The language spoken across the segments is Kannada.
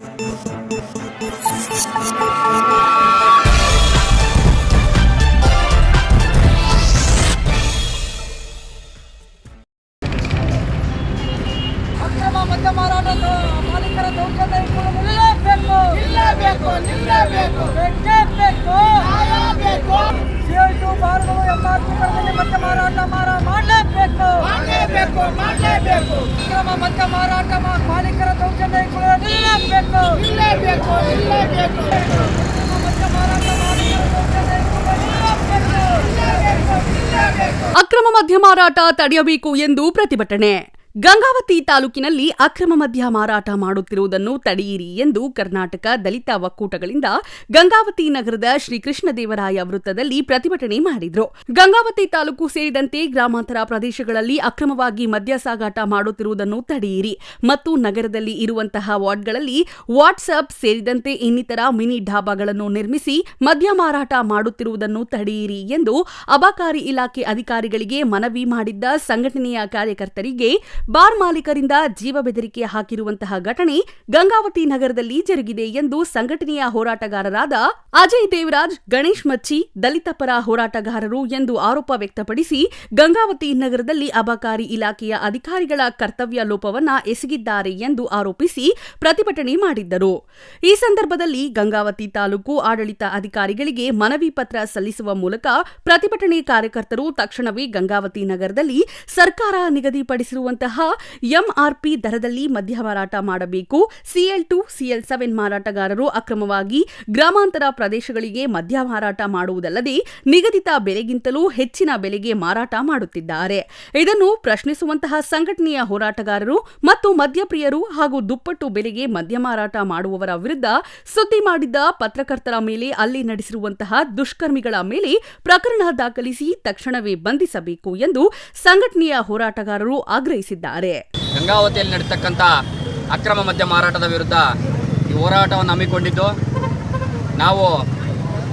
ಮಾಡಲೇಬೇಕು. ಮಾಡಲೇಬೇಕು ಮಾಡಲೇಬೇಕು. ಅಕ್ರಮ ಮದ್ಯ ಮಾರಾಟ ಮಾಲೀಕರ ದೌರ್ಜನ್ಯ ಇಟ್ಕೊಂಡು ನಿಲ್ಲಬೇಕು ನಿಲ್ಲಬೇಕು ನಿಲ್ಲಬೇಕು ಅಕ್ರಮ ಮದ್ಯ ಮಾರಾಟ ಮಾಲೀಕರ ದೌರ್ಜನ್ಯ ಇಟ್ಕೊಂಡು ನಿಲ್ಲಬೇಕು ನಿಲ್ಲಬೇಕು ನಿಲ್ಲಬೇಕು ಅಕ್ರಮ ಮದ್ಯ ಮಾರಾಟ ತಡೆಯಬೇಕು ಎಂದು ಪ್ರತಿಭಟನೆ. ಗಂಗಾವತಿ ತಾಲೂಕಿನಲ್ಲಿ ಅಕ್ರಮ ಮದ್ಯ ಮಾರಾಟ ಮಾಡುತ್ತಿರುವುದನ್ನು ತಡೆಯಿರಿ ಎಂದು ಕರ್ನಾಟಕ ದಲಿತ ಒಕ್ಕೂಟಗಳಿಂದ ಗಂಗಾವತಿ ನಗರದ ಶ್ರೀಕೃಷ್ಣದೇವರಾಯ ವೃತ್ತದಲ್ಲಿ ಪ್ರತಿಭಟನೆ ಮಾಡಿದ್ರು. ಗಂಗಾವತಿ ತಾಲೂಕು ಸೇರಿದಂತೆ ಗ್ರಾಮಾಂತರ ಪ್ರದೇಶಗಳಲ್ಲಿ ಅಕ್ರಮವಾಗಿ ಮದ್ಯ ಸಾಗಾಟ ಮಾಡುತ್ತಿರುವುದನ್ನು ತಡೆಯಿರಿ. ಮತ್ತು ನಗರದಲ್ಲಿ ಇರುವಂತಹ ವಾರ್ಡ್ಗಳಲ್ಲಿ ವಾಟ್ಸ್ಆಪ್ ಸೇರಿದಂತೆ ಇನ್ನಿತರ ಮಿನಿ ಢಾಬಾಗಳನ್ನು ನಿರ್ಮಿಸಿ ಮದ್ಯ ಮಾರಾಟ ಮಾಡುತ್ತಿರುವುದನ್ನು ತಡೆಯಿರಿ ಎಂದು ಅಬಕಾರಿ ಇಲಾಖೆ ಅಧಿಕಾರಿಗಳಿಗೆ ಮನವಿ ಮಾಡಿದ್ದ ಸಂಘಟನೆಯ ಕಾರ್ಯಕರ್ತರಿಗೆ ಬಾರ್ ಮಾಲೀಕರಿಂದ ಜೀವ ಬೆದರಿಕೆ ಹಾಕಿರುವಂತಹ ಘಟನೆ ಗಂಗಾವತಿ ನಗರದಲ್ಲಿ ಜರುಗಿದೆ ಎಂದು ಸಂಘಟನೆಯ ಹೋರಾಟಗಾರರಾದ ಅಜಯ್ ದೇವರಾಜ್, ಗಣೇಶ್ ಮಚ್ಚಿ, ದಲಿತ ಪರ ಹೋರಾಟಗಾರರು ಎಂದು ಆರೋಪ ವ್ಯಕ್ತಪಡಿಸಿ ಗಂಗಾವತಿ ನಗರದಲ್ಲಿ ಅಬಕಾರಿ ಇಲಾಖೆಯ ಅಧಿಕಾರಿಗಳ ಕರ್ತವ್ಯ ಲೋಪವನ್ನ ಎಸಗಿದ್ದಾರೆ ಎಂದು ಆರೋಪಿಸಿ ಪ್ರತಿಭಟನೆ ಮಾಡಿದ್ದರು. ಈ ಸಂದರ್ಭದಲ್ಲಿ ಗಂಗಾವತಿ ತಾಲೂಕು ಆಡಳಿತ ಅಧಿಕಾರಿಗಳಿಗೆ ಮನವಿ ಪತ್ರ ಸಲ್ಲಿಸುವ ಮೂಲಕ ಪ್ರತಿಭಟನೆ ಕಾರ್ಯಕರ್ತರು ತಕ್ಷಣವೇ ಗಂಗಾವತಿ ನಗರದಲ್ಲಿ ಸರ್ಕಾರ ನಿಗದಿಪಡಿಸಿರುವಂತಹ ಎಂಆರ್ಪಿ ದರದಲ್ಲಿ ಮದ್ಯ ಮಾರಾಟ ಮಾಡಬೇಕು. ಸಿಎಲ್ ಟು, ಸಿಎಲ್ ಸೆವೆನ್ ಮಾರಾಟಗಾರರು ಅಕ್ರಮವಾಗಿ ಗ್ರಾಮಾಂತರ ಪ್ರದೇಶಗಳಿಗೆ ಮದ್ಯ ಮಾರಾಟ ಮಾಡುವುದಲ್ಲದೆ ನಿಗದಿತ ಬೆಲೆಗಿಂತಲೂ ಹೆಚ್ಚಿನ ಬೆಲೆಗೆ ಮಾರಾಟ ಮಾಡುತ್ತಿದ್ದಾರೆ. ಇದನ್ನು ಪ್ರಶ್ನಿಸುವಂತಹ ಸಂಘಟನೆಯ ಹೋರಾಟಗಾರರು ಮತ್ತು ಮದ್ಯಪ್ರಿಯರು ಹಾಗೂ ದುಪ್ಪಟ್ಟು ಬೆಲೆಗೆ ಮದ್ಯ ಮಾರಾಟ ಮಾಡುವವರ ವಿರುದ್ಧ ಸುದ್ದಿ ಮಾಡಿದ್ದ ಪತ್ರಕರ್ತರ ಮೇಲೆ ಅಲ್ಲಿ ನಡೆಸಿರುವಂತಹ ದುಷ್ಕರ್ಮಿಗಳ ಮೇಲೆ ಪ್ರಕರಣ ದಾಖಲಿಸಿ ತಕ್ಷಣವೇ ಬಂಧಿಸಬೇಕು ಎಂದು ಸಂಘಟನೆಯ ಹೋರಾಟಗಾರರು ಆಗ್ರಹಿಸಿದ್ದಾರೆ. ಗಂಗಾವತಿಯಲ್ಲಿ ನಡೀತಕ್ಕಂಥ ಅಕ್ರಮ ಮದ್ಯ ಮಾರಾಟದ ವಿರುದ್ಧ ಈ ಹೋರಾಟವನ್ನು ಹಮ್ಮಿಕೊಂಡಿದ್ದು, ನಾವು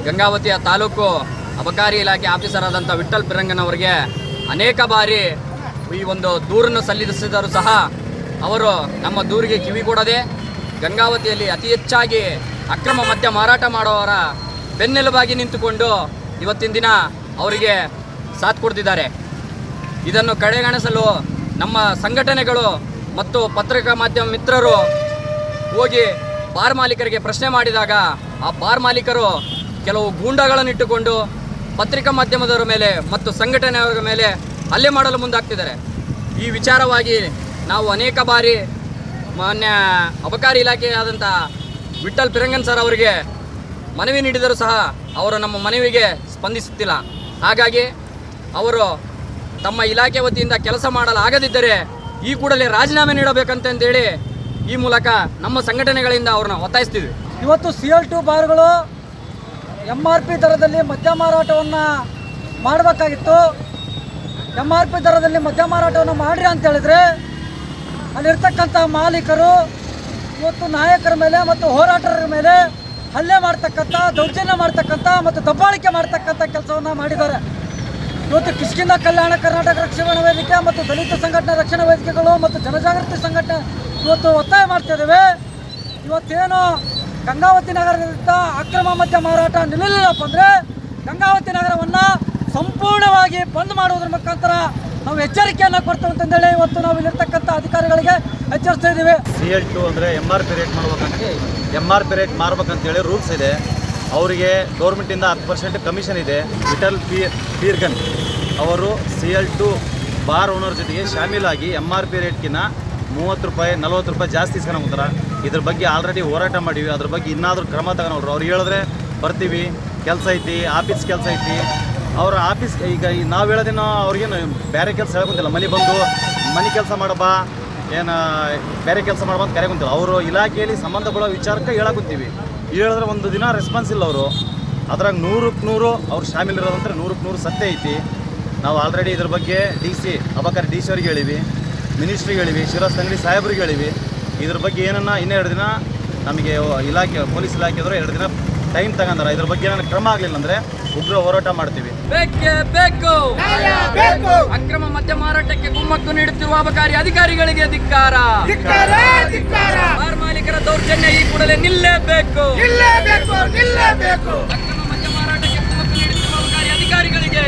ಗಂಗಾವತಿಯ ತಾಲೂಕು ಅಬಕಾರಿ ಇಲಾಖೆ ಆಫೀಸರ್ ಆದಂಥ ವಿಠಲ್ ಪಿರಂಗನ್ ಅವರಿಗೆ ಅನೇಕ ಬಾರಿ ಈ ಒಂದು ದೂರನ್ನು ಸಲ್ಲಿಸಿದರೂ ಸಹ ಅವರು ನಮ್ಮ ದೂರಿಗೆ ಕಿವಿ ಕೊಡದೆ ಗಂಗಾವತಿಯಲ್ಲಿ ಅತಿ ಹೆಚ್ಚಾಗಿ ಅಕ್ರಮ ಮದ್ಯ ಮಾರಾಟ ಮಾಡುವವರ ಬೆನ್ನೆಲುಬಾಗಿ ನಿಂತುಕೊಂಡು ಇವತ್ತಿನ ದಿನ ಅವರಿಗೆ ಸಾಥ್ ಕೊಡ್ತಿದ್ದಾರೆ. ಇದನ್ನು ಕಡೆಗಣಿಸಲು ನಮ್ಮ ಸಂಘಟನೆಗಳು ಮತ್ತು ಪತ್ರಿಕಾ ಮಾಧ್ಯಮ ಮಿತ್ರರು ಹೋಗಿ ಬಾರ್ ಮಾಲೀಕರಿಗೆ ಪ್ರಶ್ನೆ ಮಾಡಿದಾಗ ಆ ಬಾರ್ ಮಾಲೀಕರು ಕೆಲವು ಗೂಂಡಗಳನ್ನು ಇಟ್ಟುಕೊಂಡು ಪತ್ರಿಕಾ ಮಾಧ್ಯಮದವರ ಮೇಲೆ ಮತ್ತು ಸಂಘಟನೆಯವರ ಮೇಲೆ ಹಲ್ಲೆ ಮಾಡಲು ಮುಂದಾಗ್ತಿದ್ದಾರೆ. ಈ ವಿಚಾರವಾಗಿ ನಾವು ಅನೇಕ ಬಾರಿ ಮಾನ್ಯ ಅಬಕಾರಿ ಇಲಾಖೆಯಾದಂಥ ವಿಠಲ್ ಪಿರಂಗನ್ ಸರ್ ಅವರಿಗೆ ಮನವಿ ನೀಡಿದರೂ ಸಹ ಅವರು ನಮ್ಮ ಮನವಿಗೆ ಸ್ಪಂದಿಸುತ್ತಿಲ್ಲ. ಹಾಗಾಗಿ ಅವರು ತಮ್ಮ ಇಲಾಖೆ ವತಿಯಿಂದ ಕೆಲಸ ಮಾಡಲಾಗದಿದ್ದರೆ ಈ ಕೂಡಲೇ ರಾಜೀನಾಮೆ ನೀಡಬೇಕಂತಂದೇಳಿ ಈ ಮೂಲಕ ನಮ್ಮ ಸಂಘಟನೆಗಳಿಂದ ಅವ್ರನ್ನ ಒತ್ತಾಯಿಸ್ತೀವಿ. ಇವತ್ತು ಸಿ ಎಲ್ ಟು ಬಾರ್ಗಳು ಎಂ ಆರ್ ಪಿ ದರದಲ್ಲಿ ಮದ್ಯ ಮಾರಾಟವನ್ನು ಮಾಡಬೇಕಾಗಿತ್ತು. ಎಂ ಆರ್ ಪಿ ದರದಲ್ಲಿ ಮದ್ಯ ಮಾರಾಟವನ್ನು ಮಾಡಿರಿ ಅಂತ ಹೇಳಿದ್ರೆ ಅಲ್ಲಿರ್ತಕ್ಕಂಥ ಮಾಲೀಕರು ಇವತ್ತು ನಾಯಕರ ಮೇಲೆ ಮತ್ತು ಹೋರಾಟರ ಮೇಲೆ ಹಲ್ಲೆ ಮಾಡ್ತಕ್ಕಂಥ, ದೌರ್ಜನ್ಯ ಮಾಡ್ತಕ್ಕಂಥ ಮತ್ತು ದಬ್ಬಾಳಿಕೆ ಮಾಡ್ತಕ್ಕಂಥ ಕೆಲಸವನ್ನು ಮಾಡಿದ್ದಾರೆ. ಇವತ್ತು ಕಿಷ್ಕಿಂದ ಕಲ್ಯಾಣ ಕರ್ನಾಟಕ ರಕ್ಷಣಾ ವೇದಿಕೆ ಮತ್ತು ದಲಿತ ಸಂಘಟನೆ ರಕ್ಷಣಾ ವೇದಿಕೆಗಳು ಮತ್ತು ಜನಜಾಗೃತಿ ಸಂಘಟನೆ ಇವತ್ತು ಒತ್ತಾಯ ಮಾಡ್ತಾ ಇದ್ದೇವೆ. ಇವತ್ತೇನು ಗಂಗಾವತಿ ನಗರದಿಂದ ಅಕ್ರಮ ಮದ್ಯ ಮಾರಾಟ ನಿಲ್ಲಲಿಲ್ಲಪ್ಪ ಅಂದರೆ ಗಂಗಾವತಿ ನಗರವನ್ನು ಸಂಪೂರ್ಣವಾಗಿ ಬಂದ್ ಮಾಡುವುದರ ಮುಖಾಂತರ ನಾವು ಎಚ್ಚರಿಕೆಯನ್ನು ಕೊಡ್ತೇವೆ ಅಂತಂದೇಳಿ ಇವತ್ತು ನಾವು ಇಲ್ಲಿರ್ತಕ್ಕಂಥ ಅಧಿಕಾರಿಗಳಿಗೆ ಎಚ್ಚರಿಸ್ತಾ ಇದ್ದೀವಿ. ಸಿ ಎಲ್ ಟು ಅಂದರೆ ಎಂ ಆರ್ ಪಿ ರೇಟ್ ಮಾಡ್ಬೇಕಂತ ಎಂ ಆರ್ ಪಿ ರೇಟ್ ಮಾರ್ಬೇಕಂತೇಳಿ ರೂಲ್ಸ್ ಇದೆ. ಅವರಿಗೆ ಗೌರ್ಮೆಂಟಿಂದ ಹತ್ತು ಪರ್ಸೆಂಟ್ ಕಮಿಷನ್ ಇದೆ. ವಿಠಲ್ ಪೀರ್ ಪೀರ್ಗನ್ ಅವರು C L two bar owner ಜೊತೆಗೆ ಶಾಮೀಲಾಗಿ ಎಂ ಆರ್ ಪಿ ರೇಟ್ಗಿನ್ನ ಮೂವತ್ತು ರೂಪಾಯಿ, ನಲ್ವತ್ತು ರೂಪಾಯಿ ಜಾಸ್ತಿ ಇಸ್ಕೊಂಡ್ಬಿಡ್ತಾರೆ ಇದ್ರ ಬಗ್ಗೆ ಆಲ್ರೆಡಿ ಹೋರಾಟ ಮಾಡೀವಿ. ಅದ್ರ ಬಗ್ಗೆ ಇನ್ನಾದರೂ ಕ್ರಮ ತಗೊಂಡ್ರು. ಅವ್ರು ಹೇಳಿದ್ರೆ ಬರ್ತೀವಿ. ಕೆಲಸ ಐತಿ, ಆಫೀಸ್ ಕೆಲಸ ಐತಿ. ಅವ್ರ ಆಫೀಸ್ ಈಗ ನಾವು ಹೇಳೋದೇನೋ ಅವ್ರಿಗೇನು ಬೇರೆ ಕೆಲಸ ಹೇಳ್ಕೊಂತಿಲ್ಲ ಮನೆ ಬಂದು ಮನೆ ಕೆಲಸ ಮಾಡಪ್ಪ, ಏನು ಬೇರೆ ಕೆಲಸ ಮಾಡೋ ಅಂತ ಕರೆ ಕುಂತಿಲ್ಲ. ಅವರು ಇಲಾಖೆಯಲ್ಲಿ ಸಂಬಂಧಪಡೋ ವಿಚಾರಕ್ಕೆ ಹೇಳಕುಂತೀವಿ ಹೇಳಿದ್ರೆ ಒಂದು ದಿನ ರೆಸ್ಪಾನ್ಸ್ ಇಲ್ಲ ಅವರು. ಅದ್ರಾಗ ನೂರಕ್ಕೆ ನೂರು ಅವ್ರು ಶಾಮಿಲ್ ಇರೋದಂದ್ರೆ ನೂರಕ್ಕೆ ನೂರು ಸತ್ಯ ಐತಿ. ನಾವು ಆಲ್ರೆಡಿ ಇದ್ರ ಬಗ್ಗೆ ಡಿ ಸಿ ಅಬಕಾರಿ ಡಿ ಸಿ ಅವ್ರಿಗೆ ಹೇಳಿವಿ ಮಿನಿಸ್ಟ್ರಿಗೆ ಹೇಳಿವಿ ಶಿವರಾಜ್ ತಂಗಡಿ ಸಾಹೇಬ್ರಿಗೆ ಹೇಳಿವಿ. ಇದ್ರ ಬಗ್ಗೆ ಏನನ್ನ ಇನ್ನೂ ಎರಡು ದಿನ ನಮಗೆ ಇಲಾಖೆ ಪೊಲೀಸ್ ಇಲಾಖೆದವರು ಎರಡು ದಿನ ಟೈಮ್ ತಗೊಂಡಾರ. ಇದ್ರ ಬಗ್ಗೆ ಏನಾದ್ರು ಕ್ರಮ ಆಗಲಿಲ್ಲ ಅಂದರೆ ಉಗ್ರ ಹೋರಾಟ ಮಾಡ್ತೀವಿ. ಬೇಕೇ ಬೇಕು. ಅಕ್ರಮ ಮದ್ಯ ಮಾರಾಟಕ್ಕೆ ಕುಮ್ಮಕ್ಕು ನೀಡುತ್ತಿರುವ ಅಬಕಾರಿ ಅಧಿಕಾರಿಗಳಿಗೆ ಧಿಕ್ಕಾರ ಬಾರ್ ಮಾಲೀಕರ ದೌರ್ಜನ್ಯ ಈ ಕೂಡಲೇ ನಿಲ್ಲಬೇಕು ನಿಲ್ಲಬೇಕು ಮದ್ಯ ಮಾರಾಟಕ್ಕೆ ಅಧಿಕಾರಿಗಳಿಗೆ.